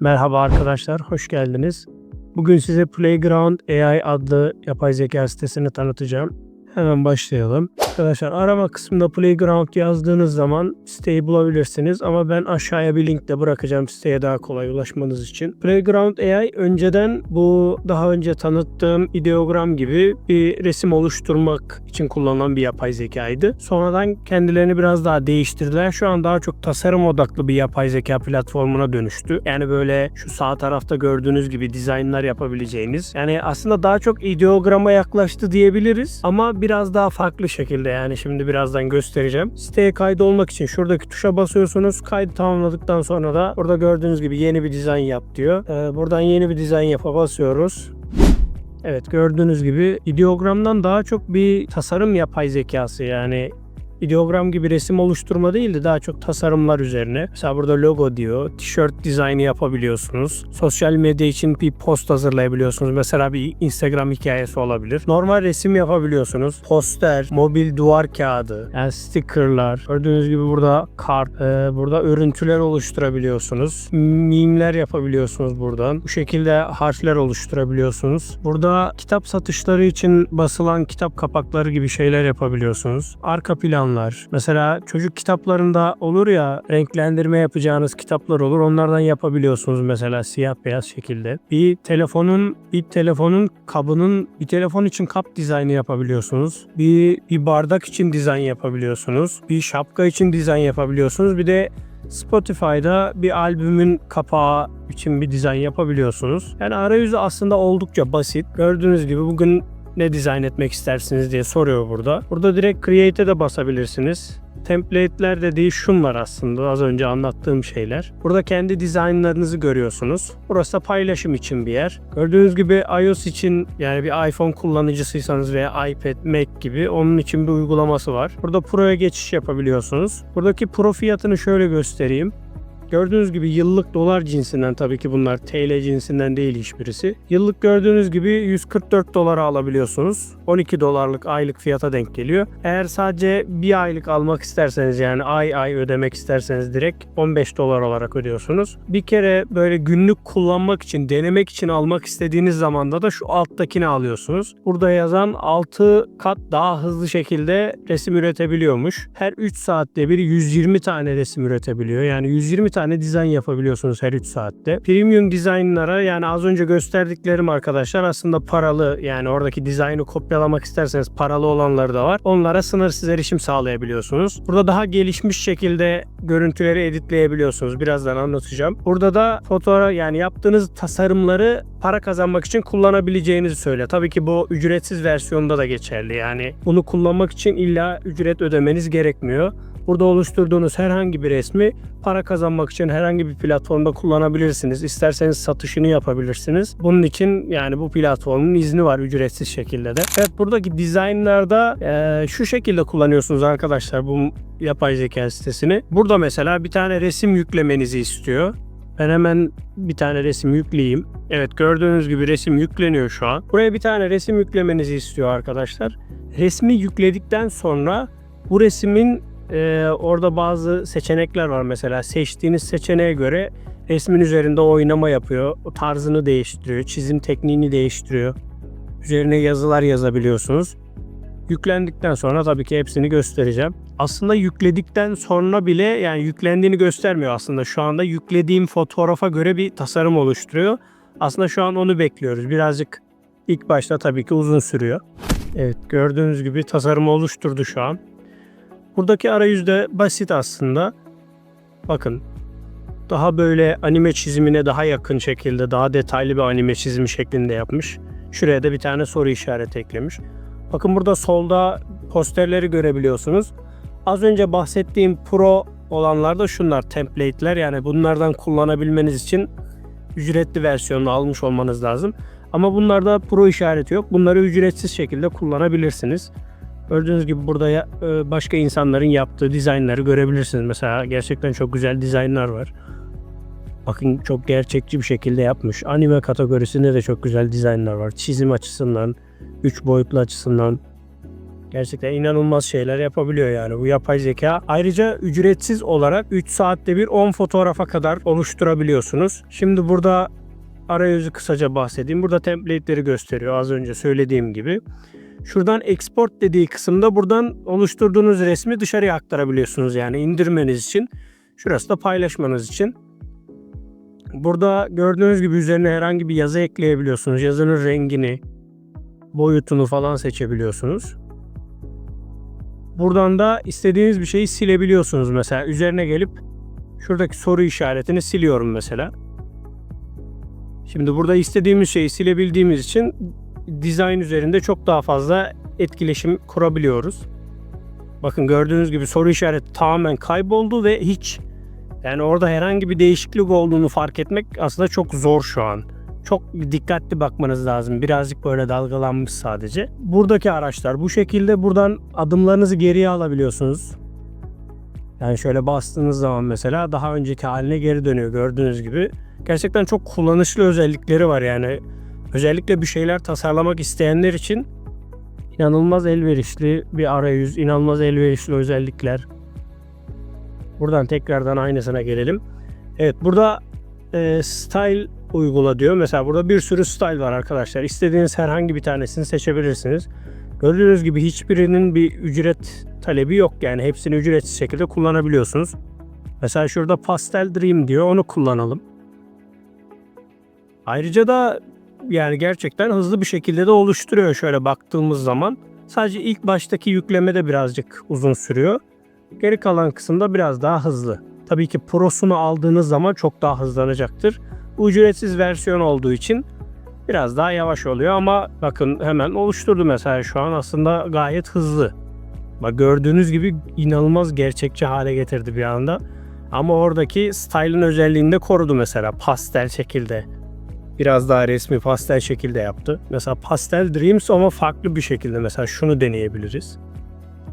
Merhaba arkadaşlar, hoş geldiniz. Bugün size Playground AI adlı yapay zeka sitesini tanıtacağım. Hemen başlayalım. Arkadaşlar arama kısmında Playground yazdığınız zaman siteyi bulabilirsiniz ama ben aşağıya bir link de bırakacağım siteye daha kolay ulaşmanız için. Playground AI önceden bu daha önce tanıttığım ideogram gibi bir resim oluşturmak için kullanılan bir yapay zekaydı. Sonradan kendilerini biraz daha değiştirdiler. Şu an daha çok tasarım odaklı bir yapay zeka platformuna dönüştü. Yani böyle şu sağ tarafta gördüğünüz gibi dizaynlar yapabileceğiniz. Yani aslında daha çok ideograma yaklaştı diyebiliriz ama biraz daha farklı şekilde yani şimdi birazdan göstereceğim. Siteye kaydolmak için şuradaki tuşa basıyorsunuz. Kaydı tamamladıktan sonra da burada gördüğünüz gibi yeni bir dizayn yap diyor. Ee, buradan yeni bir dizayn yapa basıyoruz. Evet gördüğünüz gibi ideogramdan daha çok bir tasarım yapay zekası yani ideogram gibi resim oluşturma değil de daha çok tasarımlar üzerine. Mesela burada logo diyor. Tişört dizaynı yapabiliyorsunuz. Sosyal medya için bir post hazırlayabiliyorsunuz. Mesela bir Instagram hikayesi olabilir. Normal resim yapabiliyorsunuz. Poster, mobil duvar kağıdı, yani stickerlar. Gördüğünüz gibi burada kart, e, burada örüntüler oluşturabiliyorsunuz. Mimler yapabiliyorsunuz buradan. Bu şekilde harfler oluşturabiliyorsunuz. Burada kitap satışları için basılan kitap kapakları gibi şeyler yapabiliyorsunuz. Arka planlar. Mesela çocuk kitaplarında olur ya renklendirme yapacağınız kitaplar olur. Onlardan yapabiliyorsunuz mesela siyah beyaz şekilde. Bir telefonun bir telefonun kabının bir telefon için kap dizaynı yapabiliyorsunuz. Bir bir bardak için dizayn yapabiliyorsunuz. Bir şapka için dizayn yapabiliyorsunuz. Bir de Spotify'da bir albümün kapağı için bir dizayn yapabiliyorsunuz. Yani arayüzü aslında oldukça basit. Gördüğünüz gibi bugün ne dizayn etmek istersiniz diye soruyor burada. Burada direkt Create'e de basabilirsiniz. Template'ler dediği şunlar aslında az önce anlattığım şeyler. Burada kendi dizaynlarınızı görüyorsunuz. Burası da paylaşım için bir yer. Gördüğünüz gibi iOS için yani bir iPhone kullanıcısıysanız veya iPad, Mac gibi onun için bir uygulaması var. Burada Pro'ya geçiş yapabiliyorsunuz. Buradaki Pro fiyatını şöyle göstereyim. Gördüğünüz gibi yıllık dolar cinsinden tabii ki bunlar TL cinsinden değil hiçbirisi. Yıllık gördüğünüz gibi 144 dolara alabiliyorsunuz. 12 dolarlık aylık fiyata denk geliyor. Eğer sadece bir aylık almak isterseniz yani ay ay ödemek isterseniz direkt 15 dolar olarak ödüyorsunuz. Bir kere böyle günlük kullanmak için, denemek için almak istediğiniz zamanda da şu alttakini alıyorsunuz. Burada yazan 6 kat daha hızlı şekilde resim üretebiliyormuş. Her 3 saatte bir 120 tane resim üretebiliyor. Yani 120 tane dizayn yapabiliyorsunuz her 3 saatte. Premium dizaynlara yani az önce gösterdiklerim arkadaşlar aslında paralı yani oradaki dizaynı kopyalamak isterseniz paralı olanları da var. Onlara sınırsız erişim sağlayabiliyorsunuz. Burada daha gelişmiş şekilde görüntüleri editleyebiliyorsunuz. Birazdan anlatacağım. Burada da fotoğraf yani yaptığınız tasarımları para kazanmak için kullanabileceğinizi söyle. Tabii ki bu ücretsiz versiyonda da geçerli. Yani bunu kullanmak için illa ücret ödemeniz gerekmiyor. Burada oluşturduğunuz herhangi bir resmi para kazanmak için herhangi bir platformda kullanabilirsiniz. İsterseniz satışını yapabilirsiniz. Bunun için yani bu platformun izni var ücretsiz şekilde de. Evet buradaki dizaynlarda e, şu şekilde kullanıyorsunuz arkadaşlar bu yapay zeka sitesini. Burada mesela bir tane resim yüklemenizi istiyor. Ben hemen bir tane resim yükleyeyim. Evet gördüğünüz gibi resim yükleniyor şu an. Buraya bir tane resim yüklemenizi istiyor arkadaşlar. Resmi yükledikten sonra bu resmin e, orada bazı seçenekler var mesela. Seçtiğiniz seçeneğe göre resmin üzerinde oynama yapıyor. Tarzını değiştiriyor. Çizim tekniğini değiştiriyor. Üzerine yazılar yazabiliyorsunuz. Yüklendikten sonra tabii ki hepsini göstereceğim. Aslında yükledikten sonra bile yani yüklendiğini göstermiyor aslında. Şu anda yüklediğim fotoğrafa göre bir tasarım oluşturuyor. Aslında şu an onu bekliyoruz. Birazcık ilk başta tabii ki uzun sürüyor. Evet gördüğünüz gibi tasarımı oluşturdu şu an. Buradaki arayüz de basit aslında. Bakın daha böyle anime çizimine daha yakın şekilde daha detaylı bir anime çizimi şeklinde yapmış. Şuraya da bir tane soru işareti eklemiş. Bakın burada solda posterleri görebiliyorsunuz. Az önce bahsettiğim pro olanlar da şunlar template'ler yani bunlardan kullanabilmeniz için ücretli versiyonunu almış olmanız lazım. Ama bunlarda pro işareti yok. Bunları ücretsiz şekilde kullanabilirsiniz. Gördüğünüz gibi burada ya- e, başka insanların yaptığı dizaynları görebilirsiniz. Mesela gerçekten çok güzel dizaynlar var. Bakın çok gerçekçi bir şekilde yapmış. Anime kategorisinde de çok güzel dizaynlar var. Çizim açısından, üç boyutlu açısından. Gerçekten inanılmaz şeyler yapabiliyor yani bu yapay zeka. Ayrıca ücretsiz olarak 3 saatte bir 10 fotoğrafa kadar oluşturabiliyorsunuz. Şimdi burada arayüzü kısaca bahsedeyim. Burada template'leri gösteriyor az önce söylediğim gibi. Şuradan export dediği kısımda buradan oluşturduğunuz resmi dışarıya aktarabiliyorsunuz yani indirmeniz için. Şurası da paylaşmanız için. Burada gördüğünüz gibi üzerine herhangi bir yazı ekleyebiliyorsunuz. Yazının rengini, boyutunu falan seçebiliyorsunuz. Buradan da istediğiniz bir şeyi silebiliyorsunuz mesela. Üzerine gelip şuradaki soru işaretini siliyorum mesela. Şimdi burada istediğimiz şeyi silebildiğimiz için dizayn üzerinde çok daha fazla etkileşim kurabiliyoruz. Bakın gördüğünüz gibi soru işareti tamamen kayboldu ve hiç yani orada herhangi bir değişiklik olduğunu fark etmek aslında çok zor şu an. Çok dikkatli bakmanız lazım. Birazcık böyle dalgalanmış sadece. Buradaki araçlar bu şekilde buradan adımlarınızı geriye alabiliyorsunuz. Yani şöyle bastığınız zaman mesela daha önceki haline geri dönüyor gördüğünüz gibi. Gerçekten çok kullanışlı özellikleri var yani. Özellikle bir şeyler tasarlamak isteyenler için inanılmaz elverişli bir arayüz, inanılmaz elverişli özellikler. Buradan tekrardan aynısına gelelim. Evet burada e, style uygula diyor. Mesela burada bir sürü style var arkadaşlar. İstediğiniz herhangi bir tanesini seçebilirsiniz. Gördüğünüz gibi hiçbirinin bir ücret talebi yok. Yani hepsini ücretsiz şekilde kullanabiliyorsunuz. Mesela şurada Pastel Dream diyor. Onu kullanalım. Ayrıca da yani gerçekten hızlı bir şekilde de oluşturuyor şöyle baktığımız zaman. Sadece ilk baştaki yükleme de birazcık uzun sürüyor. Geri kalan kısımda biraz daha hızlı. Tabii ki Pro'sunu aldığınız zaman çok daha hızlanacaktır. Bu ücretsiz versiyon olduğu için biraz daha yavaş oluyor ama bakın hemen oluşturdu mesela şu an aslında gayet hızlı. Bak gördüğünüz gibi inanılmaz gerçekçi hale getirdi bir anda. Ama oradaki style'ın özelliğini de korudu mesela pastel şekilde. Biraz daha resmi pastel şekilde yaptı. Mesela pastel dreams ama farklı bir şekilde mesela şunu deneyebiliriz.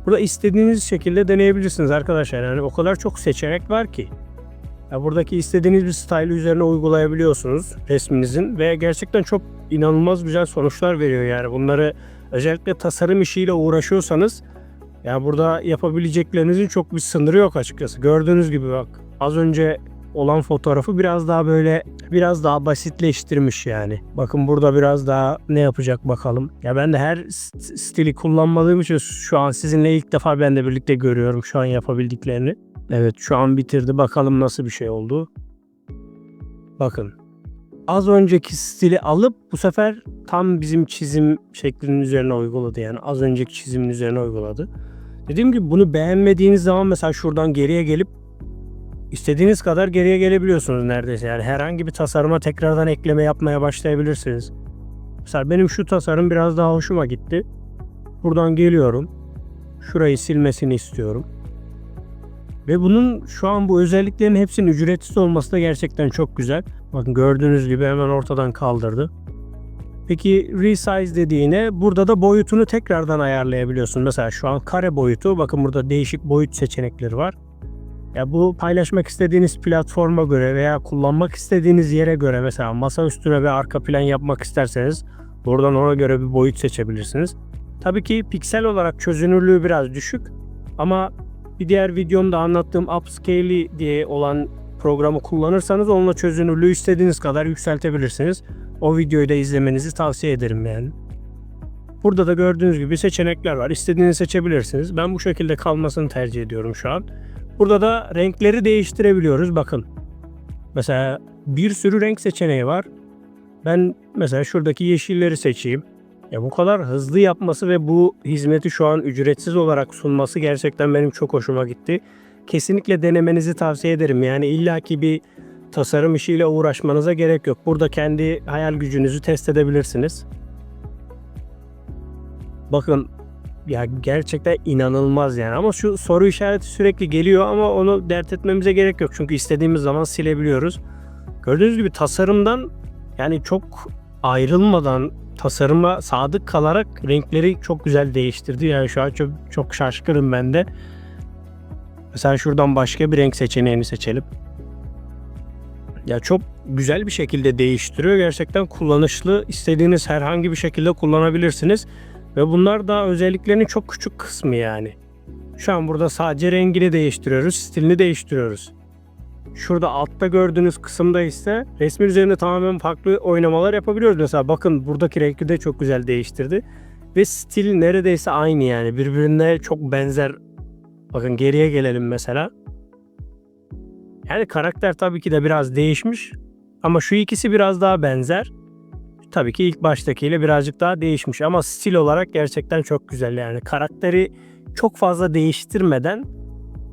Burada istediğiniz şekilde deneyebilirsiniz arkadaşlar. Yani o kadar çok seçenek var ki. Ya buradaki istediğiniz bir style üzerine uygulayabiliyorsunuz resminizin ve gerçekten çok inanılmaz güzel sonuçlar veriyor yani. Bunları özellikle tasarım işiyle uğraşıyorsanız ya burada yapabileceklerinizin çok bir sınırı yok açıkçası. Gördüğünüz gibi bak az önce olan fotoğrafı biraz daha böyle biraz daha basitleştirmiş yani. Bakın burada biraz daha ne yapacak bakalım. Ya ben de her st- stili kullanmadığım için şu an sizinle ilk defa ben de birlikte görüyorum şu an yapabildiklerini. Evet şu an bitirdi. Bakalım nasıl bir şey oldu. Bakın. Az önceki stili alıp bu sefer tam bizim çizim şeklinin üzerine uyguladı. Yani az önceki çizimin üzerine uyguladı. Dediğim gibi bunu beğenmediğiniz zaman mesela şuradan geriye gelip istediğiniz kadar geriye gelebiliyorsunuz neredeyse. Yani herhangi bir tasarıma tekrardan ekleme yapmaya başlayabilirsiniz. Mesela benim şu tasarım biraz daha hoşuma gitti. Buradan geliyorum. Şurayı silmesini istiyorum. Ve bunun şu an bu özelliklerin hepsinin ücretsiz olması da gerçekten çok güzel. Bakın gördüğünüz gibi hemen ortadan kaldırdı. Peki resize dediğine burada da boyutunu tekrardan ayarlayabiliyorsun. Mesela şu an kare boyutu bakın burada değişik boyut seçenekleri var. Ya bu paylaşmak istediğiniz platforma göre veya kullanmak istediğiniz yere göre mesela masa üstüne ve arka plan yapmak isterseniz buradan ona göre bir boyut seçebilirsiniz. Tabii ki piksel olarak çözünürlüğü biraz düşük ama bir diğer videomda anlattığım Upscale diye olan programı kullanırsanız onunla çözünürlüğü istediğiniz kadar yükseltebilirsiniz. O videoyu da izlemenizi tavsiye ederim yani. Burada da gördüğünüz gibi seçenekler var. İstediğinizi seçebilirsiniz. Ben bu şekilde kalmasını tercih ediyorum şu an. Burada da renkleri değiştirebiliyoruz. Bakın. Mesela bir sürü renk seçeneği var. Ben mesela şuradaki yeşilleri seçeyim. Ya bu kadar hızlı yapması ve bu hizmeti şu an ücretsiz olarak sunması gerçekten benim çok hoşuma gitti. Kesinlikle denemenizi tavsiye ederim. Yani illaki bir tasarım işiyle uğraşmanıza gerek yok. Burada kendi hayal gücünüzü test edebilirsiniz. Bakın ya gerçekten inanılmaz yani ama şu soru işareti sürekli geliyor ama onu dert etmemize gerek yok. Çünkü istediğimiz zaman silebiliyoruz. Gördüğünüz gibi tasarımdan yani çok ayrılmadan tasarıma sadık kalarak renkleri çok güzel değiştirdi. Yani şu an çok, çok şaşkınım ben de. Mesela şuradan başka bir renk seçeneğini seçelim. Ya çok güzel bir şekilde değiştiriyor. Gerçekten kullanışlı. İstediğiniz herhangi bir şekilde kullanabilirsiniz. Ve bunlar daha özelliklerinin çok küçük kısmı yani. Şu an burada sadece rengini değiştiriyoruz, stilini değiştiriyoruz. Şurada altta gördüğünüz kısımda ise resmin üzerinde tamamen farklı oynamalar yapabiliyoruz. Mesela bakın buradaki renkli de çok güzel değiştirdi. Ve stil neredeyse aynı yani. Birbirine çok benzer. Bakın geriye gelelim mesela. Yani karakter tabii ki de biraz değişmiş. Ama şu ikisi biraz daha benzer. Tabii ki ilk baştakiyle birazcık daha değişmiş ama stil olarak gerçekten çok güzel yani. Karakteri çok fazla değiştirmeden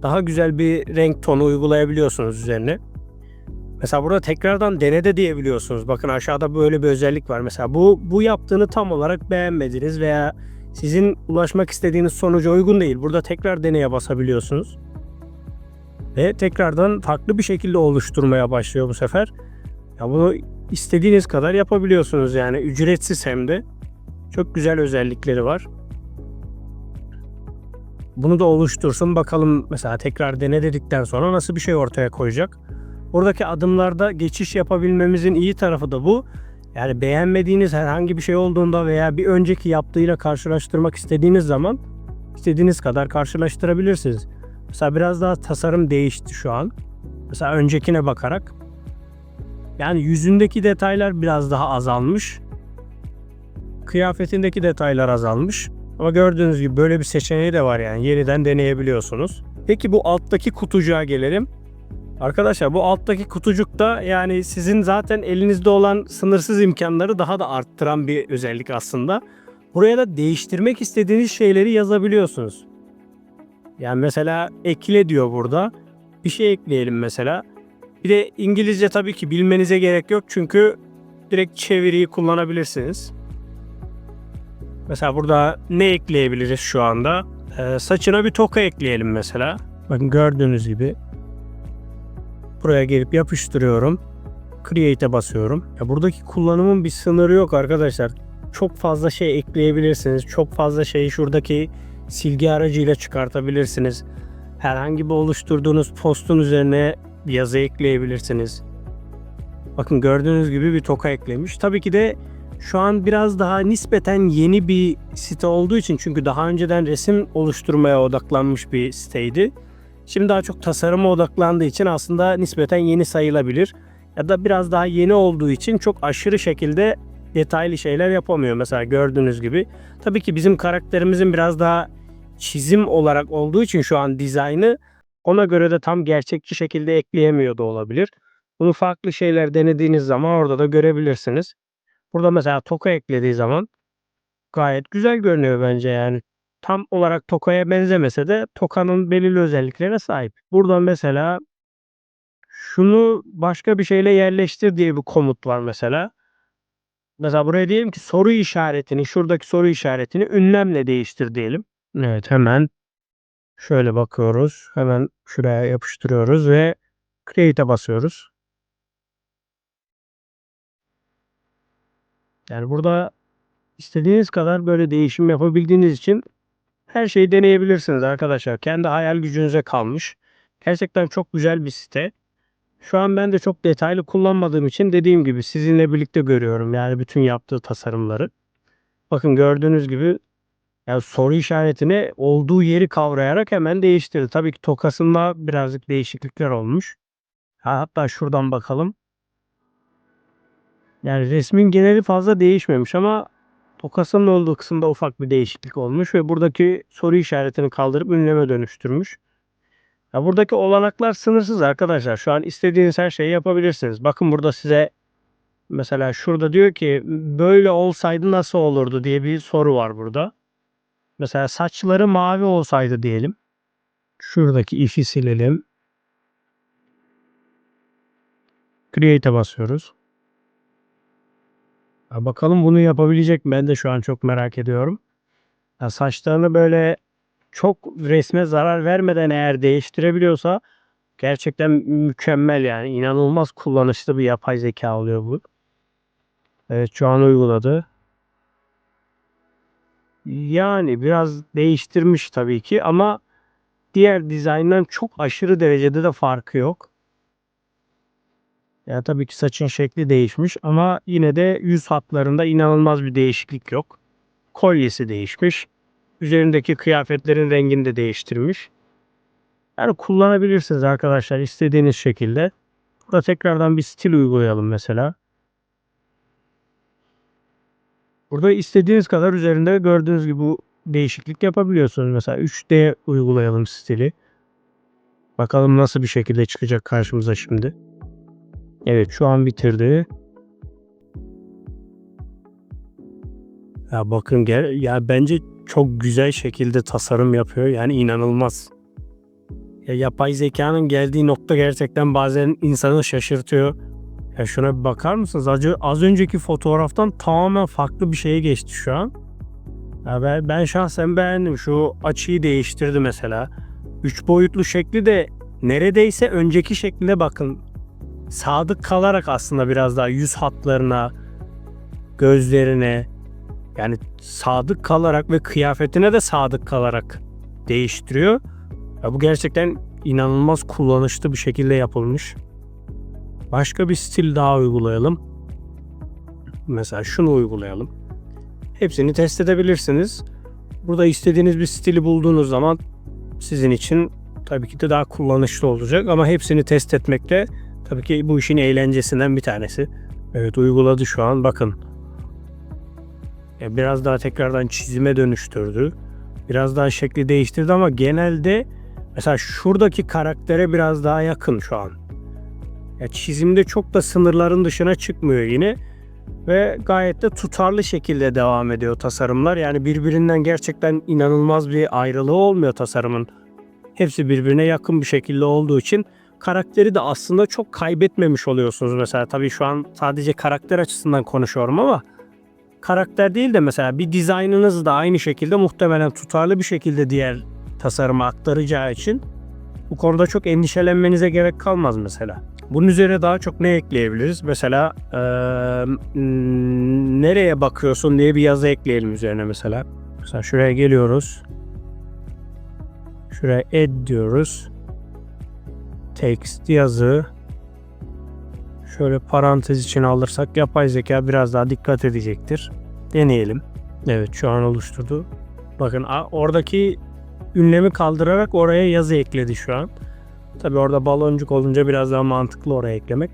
daha güzel bir renk tonu uygulayabiliyorsunuz üzerine. Mesela burada tekrardan denede diyebiliyorsunuz. Bakın aşağıda böyle bir özellik var. Mesela bu bu yaptığını tam olarak beğenmediniz veya sizin ulaşmak istediğiniz sonuca uygun değil. Burada tekrar deneye basabiliyorsunuz. Ve tekrardan farklı bir şekilde oluşturmaya başlıyor bu sefer. Ya bunu istediğiniz kadar yapabiliyorsunuz yani ücretsiz hem de. Çok güzel özellikleri var. Bunu da oluştursun bakalım mesela tekrar dene dedikten sonra nasıl bir şey ortaya koyacak. Buradaki adımlarda geçiş yapabilmemizin iyi tarafı da bu. Yani beğenmediğiniz herhangi bir şey olduğunda veya bir önceki yaptığıyla karşılaştırmak istediğiniz zaman istediğiniz kadar karşılaştırabilirsiniz. Mesela biraz daha tasarım değişti şu an. Mesela öncekine bakarak. Yani yüzündeki detaylar biraz daha azalmış. Kıyafetindeki detaylar azalmış. Ama gördüğünüz gibi böyle bir seçeneği de var yani yeniden deneyebiliyorsunuz. Peki bu alttaki kutucuğa gelelim. Arkadaşlar bu alttaki kutucukta yani sizin zaten elinizde olan sınırsız imkanları daha da arttıran bir özellik aslında. Buraya da değiştirmek istediğiniz şeyleri yazabiliyorsunuz. Yani mesela ekle diyor burada. Bir şey ekleyelim mesela. Bir de İngilizce tabii ki bilmenize gerek yok çünkü direkt çeviriyi kullanabilirsiniz. Mesela burada ne ekleyebiliriz şu anda? Ee, saçına bir toka ekleyelim mesela. Bakın gördüğünüz gibi. Buraya gelip yapıştırıyorum. Create'e basıyorum. Ya buradaki kullanımın bir sınırı yok arkadaşlar. Çok fazla şey ekleyebilirsiniz. Çok fazla şeyi şuradaki silgi aracıyla çıkartabilirsiniz. Herhangi bir oluşturduğunuz postun üzerine yazı ekleyebilirsiniz. Bakın gördüğünüz gibi bir toka eklemiş. Tabii ki de şu an biraz daha nispeten yeni bir site olduğu için çünkü daha önceden resim oluşturmaya odaklanmış bir siteydi. Şimdi daha çok tasarıma odaklandığı için aslında nispeten yeni sayılabilir. Ya da biraz daha yeni olduğu için çok aşırı şekilde detaylı şeyler yapamıyor mesela gördüğünüz gibi. Tabii ki bizim karakterimizin biraz daha çizim olarak olduğu için şu an dizaynı ona göre de tam gerçekçi şekilde ekleyemiyor da olabilir. Bunu farklı şeyler denediğiniz zaman orada da görebilirsiniz. Burada mesela toka eklediği zaman gayet güzel görünüyor bence yani. Tam olarak tokaya benzemese de tokanın belirli özelliklerine sahip. Buradan mesela şunu başka bir şeyle yerleştir diye bir komut var mesela. Mesela buraya diyelim ki soru işaretini, şuradaki soru işaretini ünlemle değiştir diyelim. Evet hemen şöyle bakıyoruz. Hemen şuraya yapıştırıyoruz ve Create'e basıyoruz. Yani burada istediğiniz kadar böyle değişim yapabildiğiniz için her şeyi deneyebilirsiniz arkadaşlar. Kendi hayal gücünüze kalmış. Gerçekten çok güzel bir site. Şu an ben de çok detaylı kullanmadığım için dediğim gibi sizinle birlikte görüyorum. Yani bütün yaptığı tasarımları. Bakın gördüğünüz gibi yani soru işaretini olduğu yeri kavrayarak hemen değiştirdi. Tabii ki tokasında birazcık değişiklikler olmuş. Hatta şuradan bakalım. Yani resmin geneli fazla değişmemiş ama tokasının olduğu kısımda ufak bir değişiklik olmuş ve buradaki soru işaretini kaldırıp ünleme dönüştürmüş. Ya buradaki olanaklar sınırsız arkadaşlar. Şu an istediğiniz her şeyi yapabilirsiniz. Bakın burada size mesela şurada diyor ki böyle olsaydı nasıl olurdu diye bir soru var burada. Mesela saçları mavi olsaydı diyelim. Şuradaki if'i silelim. Create'e basıyoruz. Ya bakalım bunu yapabilecek mi? Ben de şu an çok merak ediyorum. Ya saçlarını böyle çok resme zarar vermeden eğer değiştirebiliyorsa gerçekten mükemmel yani. inanılmaz kullanışlı bir yapay zeka oluyor bu. Evet şu an uyguladı. Yani biraz değiştirmiş tabii ki ama diğer dizayndan çok aşırı derecede de farkı yok. Ya tabii ki saçın şekli değişmiş ama yine de yüz hatlarında inanılmaz bir değişiklik yok. kolyesi değişmiş. Üzerindeki kıyafetlerin rengini de değiştirmiş. Yani kullanabilirsiniz arkadaşlar istediğiniz şekilde. Burada tekrardan bir stil uygulayalım mesela. Burada istediğiniz kadar üzerinde gördüğünüz gibi bu değişiklik yapabiliyorsunuz. Mesela 3D uygulayalım stili. Bakalım nasıl bir şekilde çıkacak karşımıza şimdi. Evet şu an bitirdi. Ya bakın gel ya bence çok güzel şekilde tasarım yapıyor. Yani inanılmaz. Ya yapay zekanın geldiği nokta gerçekten bazen insanı şaşırtıyor. Ya şuna bir bakar mısınız? Az, az önceki fotoğraftan tamamen farklı bir şeye geçti şu an. Ya ben, ben şahsen beğendim. Şu açıyı değiştirdi mesela. Üç boyutlu şekli de neredeyse önceki şekline bakın. Sadık kalarak aslında biraz daha yüz hatlarına, gözlerine yani sadık kalarak ve kıyafetine de sadık kalarak değiştiriyor. Ya bu gerçekten inanılmaz kullanışlı bir şekilde yapılmış. Başka bir stil daha uygulayalım. Mesela şunu uygulayalım. Hepsini test edebilirsiniz. Burada istediğiniz bir stili bulduğunuz zaman sizin için tabii ki de daha kullanışlı olacak ama hepsini test etmekte tabii ki bu işin eğlencesinden bir tanesi. Evet uyguladı şu an bakın. Biraz daha tekrardan çizime dönüştürdü. Biraz daha şekli değiştirdi ama genelde mesela şuradaki karaktere biraz daha yakın şu an. Ya çizimde çok da sınırların dışına çıkmıyor yine ve gayet de tutarlı şekilde devam ediyor tasarımlar. Yani birbirinden gerçekten inanılmaz bir ayrılığı olmuyor tasarımın. Hepsi birbirine yakın bir şekilde olduğu için karakteri de aslında çok kaybetmemiş oluyorsunuz mesela. Tabii şu an sadece karakter açısından konuşuyorum ama karakter değil de mesela bir dizaynınız da aynı şekilde muhtemelen tutarlı bir şekilde diğer tasarıma aktaracağı için bu konuda çok endişelenmenize gerek kalmaz mesela. Bunun üzerine daha çok ne ekleyebiliriz? Mesela e, nereye bakıyorsun diye bir yazı ekleyelim üzerine mesela. Mesela şuraya geliyoruz. Şuraya add diyoruz. Text yazı. Şöyle parantez için alırsak yapay zeka biraz daha dikkat edecektir. Deneyelim. Evet şu an oluşturdu. Bakın oradaki ünlemi kaldırarak oraya yazı ekledi şu an. Tabi orada baloncuk olunca biraz daha mantıklı oraya eklemek.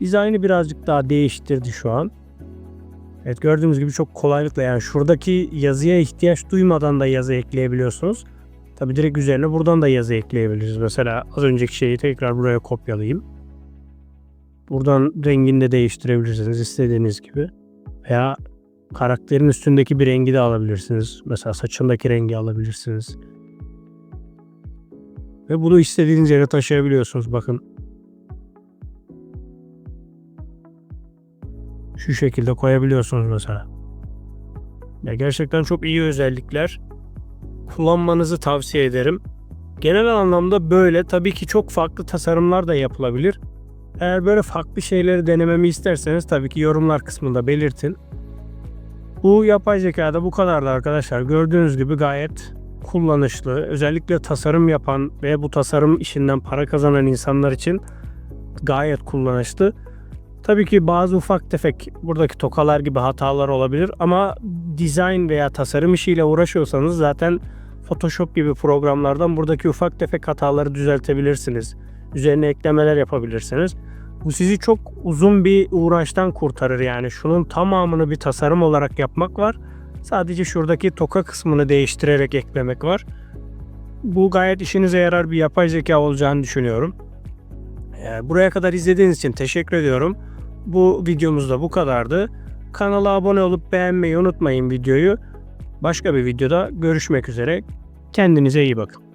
Dizaynı birazcık daha değiştirdi şu an. Evet gördüğünüz gibi çok kolaylıkla yani şuradaki yazıya ihtiyaç duymadan da yazı ekleyebiliyorsunuz. Tabi direkt üzerine buradan da yazı ekleyebiliriz. Mesela az önceki şeyi tekrar buraya kopyalayayım. Buradan rengini de değiştirebilirsiniz istediğiniz gibi. Veya karakterin üstündeki bir rengi de alabilirsiniz. Mesela saçındaki rengi alabilirsiniz. Ve bunu istediğiniz yere taşıyabiliyorsunuz bakın. Şu şekilde koyabiliyorsunuz mesela. Ya gerçekten çok iyi özellikler. Kullanmanızı tavsiye ederim. Genel anlamda böyle tabii ki çok farklı tasarımlar da yapılabilir. Eğer böyle farklı şeyleri denememi isterseniz tabii ki yorumlar kısmında belirtin. Bu yapay zekada bu kadardı arkadaşlar. Gördüğünüz gibi gayet kullanışlı. Özellikle tasarım yapan ve bu tasarım işinden para kazanan insanlar için gayet kullanışlı. Tabii ki bazı ufak tefek buradaki tokalar gibi hatalar olabilir ama dizayn veya tasarım işiyle uğraşıyorsanız zaten Photoshop gibi programlardan buradaki ufak tefek hataları düzeltebilirsiniz. Üzerine eklemeler yapabilirsiniz. Bu sizi çok uzun bir uğraştan kurtarır yani. Şunun tamamını bir tasarım olarak yapmak var. Sadece şuradaki toka kısmını değiştirerek eklemek var. Bu gayet işinize yarar bir yapay zeka olacağını düşünüyorum. Ee, buraya kadar izlediğiniz için teşekkür ediyorum. Bu videomuz da bu kadardı. Kanala abone olup beğenmeyi unutmayın videoyu. Başka bir videoda görüşmek üzere. Kendinize iyi bakın.